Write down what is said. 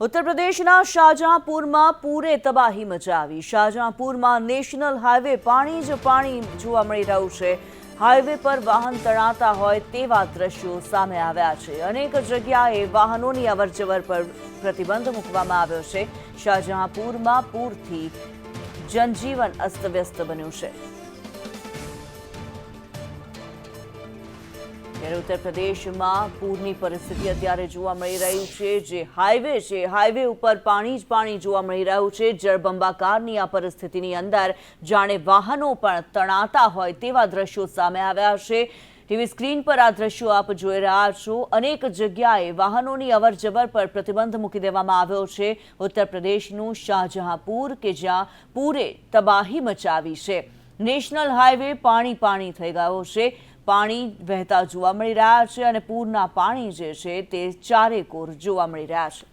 ઉત્તર પ્રદેશના શાહજહાંપુરમાં પૂરે તબાહી મચાવી. શાહજહાંપુરમાં નેશનલ હાઈવે પાણી જ પાણી જોવા મળી રહ્યું છે. હાઈવે પર વાહન તણાતા હોય તેવા દ્રશ્યો સામે આવ્યા છે. અનેક જગ્યાએ વાહનોની અવરજવર પર પ્રતિબંધ મૂકવામાં આવ્યો છે. શાહજહાંપુરમાં પૂરથી જનજીવન અસ્તવ્યસ્ત બન્યું છે. ત્યારે ઉત્તર પ્રદેશમાં પૂરની પરિસ્થિતિ અત્યારે જોવા મળી રહી છે. જે હાઈવે છે હાઈવે ઉપર પાણી જ પાણી જોવા મળી રહ્યું છે. જળબંબાકારની આ પરિસ્થિતિની અંદર જાણે વાહનો પણ તણાતા હોય તેવા દ્રશ્યો સામે આવ્યા છે. ટીવી સ્ક્રીન પર આ દ્રશ્યો આપ જોઈ રહ્યા છો. અનેક જગ્યાએ વાહનોની અવરજવર પર પ્રતિબંધ મૂકી દેવામાં આવ્યો છે. ઉત્તર પ્રદેશનું શાહજહાંપુર કે જ્યાં પૂરે તબાહી મચાવી છે. નેશનલ હાઈવે પાણી પાણી થઈ ગયો છે. પાણી વહેતા જોવા મળી રહ્યા છે અને પૂરના પાણી જે છે તે ચારેકોર જોવા મળી રહ્યા છે.